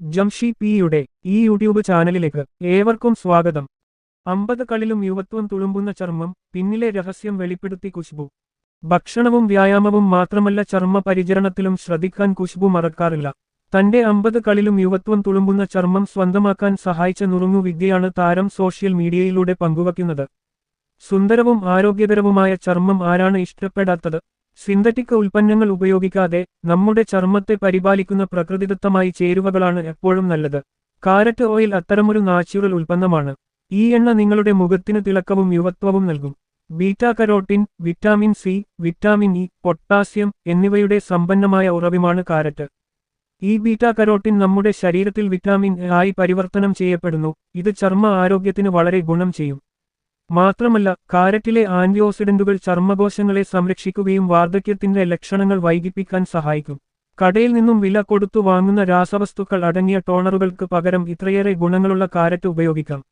ജംഷി പിയുടെ ഈ യൂട്യൂബ് ചാനലിലേക്ക് ഏവർക്കും സ്വാഗതം. അമ്പത് കളിലും യുവത്വം തുളുമ്പുന്ന ചർമ്മം പിന്നിലെ രഹസ്യം വെളിപ്പെടുത്തി കുശ്ബു. ഭക്ഷണവും വ്യായാമവും മാത്രമല്ല ചർമ്മ പരിചരണത്തിലും ശ്രദ്ധിക്കാൻ കുശ്ബു മറക്കാറില്ല. തന്റെ അമ്പത് കളിലും യുവത്വം തുളുമ്പുന്ന ചർമ്മം സ്വന്തമാക്കാൻ സഹായിച്ച നുറുങ്ങു വിദ്യയാണ് താരം സോഷ്യൽ മീഡിയയിലൂടെ പങ്കുവയ്ക്കുന്നത്. സുന്ദരവും ആരോഗ്യകരവുമായ ചർമ്മം ആരാണ് ഇഷ്ടപ്പെടാത്തത്? സിന്തറ്റിക് ഉൽപ്പന്നങ്ങൾ ഉപയോഗിക്കാതെ നമ്മുടെ ചർമ്മത്തെ പരിപാലിക്കുന്ന പ്രകൃതിദത്തമായി ചേരുവകളാണ് എപ്പോഴും നല്ലത്. കാരറ്റ് ഓയിൽ അത്തരമൊരു നാച്ചുറൽ ഉൽപ്പന്നമാണ്. ഈ എണ്ണ നിങ്ങളുടെ മുഖത്തിന് തിളക്കവും യുവത്വവും നൽകും. Beta carotene vitamin C vitamin E potassium എന്നിവയുടെ സമ്പന്നമായ ഉറവിമാണ് കാരറ്റ്. ഈ ബീറ്റാ കരോട്ടിൻ നമ്മുടെ ശരീരത്തിൽ വിറ്റാമിൻ ആയി പരിവർത്തനം ചെയ്യപ്പെടുന്നു. ഇത് ചർമ്മ ആരോഗ്യത്തിന് വളരെ ഗുണം ചെയ്യും. മാത്രമല്ല കാരറ്റിലെ ആന്റിഓക്സിഡന്റുകൾ ചർമ്മകോശങ്ങളെ സംരക്ഷിക്കുകയും വാർദ്ധക്യത്തിന്റെ ലക്ഷണങ്ങൾ വൈകിപ്പിക്കാൻ സഹായിക്കും. കടയിൽ നിന്നും വില കൊടുത്തു വാങ്ങുന്ന രാസവസ്തുക്കൾ അടങ്ങിയ ടോണറുകൾക്ക് പകരം ഇത്രയേറെ ഗുണങ്ങളുള്ള കാരറ്റ് ഉപയോഗിക്കാം.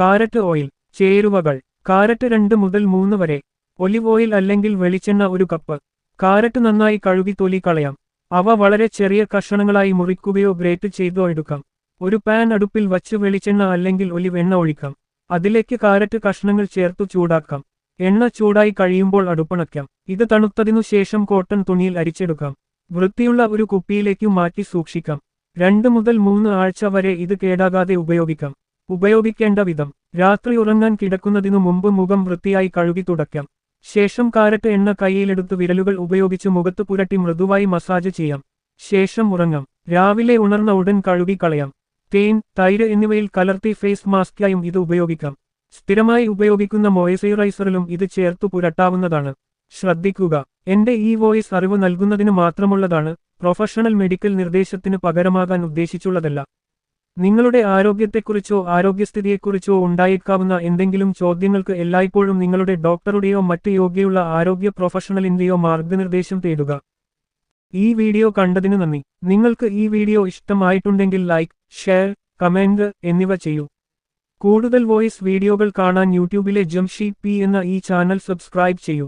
കാരറ്റ് ഓയിൽ ചേരുവകൾ. കാരറ്റ് രണ്ട് മുതൽ മൂന്ന് വരെ. ഒലിവ് ഓയിൽ അല്ലെങ്കിൽ വെളിച്ചെണ്ണ ഒരു കപ്പ്. കാരറ്റ് നന്നായി കഴുകി തൊലി കളയാം. അവ വളരെ ചെറിയ കഷണങ്ങളായി മുറിക്കുകയോ ഗ്രേറ്റ് ചെയ്തോ എടുക്കാം. ഒരു പാൻ അടുപ്പിൽ വച്ച് വെളിച്ചെണ്ണ അല്ലെങ്കിൽ ഒലിവ് എണ്ണ ഒഴിക്കാം. അതിലേക്ക് കാരറ്റ് കഷ്ണങ്ങൾ ചേർത്തു ചൂടാക്കാം. എണ്ണ ചൂടായി കഴിയുമ്പോൾ അടുപ്പണയ്ക്കാം. ഇത് തണുത്തതിനു ശേഷം കോട്ടൺ തുണിയിൽ അരിച്ചെടുക്കാം. വൃത്തിയുള്ള ഒരു കുപ്പിയിലേക്ക് മാറ്റി സൂക്ഷിക്കാം. രണ്ട് മുതൽ മൂന്ന് ആഴ്ച വരെ ഇത് കേടാകാതെ ഉപയോഗിക്കാം. ഉപയോഗിക്കേണ്ട വിധം. രാത്രി ഉറങ്ങാൻ കിടക്കുന്നതിനു മുമ്പ് മുഖം വൃത്തിയായി കഴുകി തുടയ്ക്കാം. ശേഷം കാരറ്റ് എണ്ണ കൈയിലെടുത്ത് വിരലുകൾ ഉപയോഗിച്ച് മുഖത്ത് പുരട്ടി മൃദുവായി മസാജ് ചെയ്യാം. ശേഷം ഉറങ്ങാം. രാവിലെ ഉണർന്ന ഉടൻ കഴുകി കളയാം. തേൻ തൈര് എന്നിവയിൽ കലർത്തി ഫേസ് മാസ്കായും ഇത് ഉപയോഗിക്കാം. സ്ഥിരമായി ഉപയോഗിക്കുന്ന മോയ്സ്ചറൈസറിലും ഇത് ചേർത്തു പുരട്ടാവുന്നതാണ്. ശ്രദ്ധിക്കുക. എന്റെ ഈ വോയിസ് അറിവ് നൽകുന്നതിന് മാത്രമുള്ളതാണ് പ്രൊഫഷണൽ മെഡിക്കൽ നിർദ്ദേശത്തിന് പകരമാകാൻ ഉദ്ദേശിച്ചുള്ളതല്ല. നിങ്ങളുടെ ആരോഗ്യത്തെക്കുറിച്ചോ ആരോഗ്യസ്ഥിതിയെക്കുറിച്ചോ ഉണ്ടായേക്കാവുന്ന എന്തെങ്കിലും ചോദ്യങ്ങൾക്ക് എല്ലായ്പ്പോഴും നിങ്ങളുടെ ഡോക്ടറുടെയോ മറ്റ് യോഗ്യയുള്ള ആരോഗ്യ പ്രൊഫഷണലിന്റെയോ മാർഗനിർദ്ദേശം തേടുക. ഈ വീഡിയോ കണ്ടതിന് നന്ദി. നിങ്ങൾക്ക് ഈ വീഡിയോ ഇഷ്ടമായിട്ടുണ്ടെങ്കിൽ ലൈക്ക് ഷെയർ കമന്റ് എന്നിവ ചെയ്യൂ. കൂടുതൽ വോയിസ് വീഡിയോകൾ കാണാൻ യൂട്യൂബിലെ ജംഷി പി എന്ന ഈ ചാനൽ സബ്സ്ക്രൈബ് ചെയ്യൂ.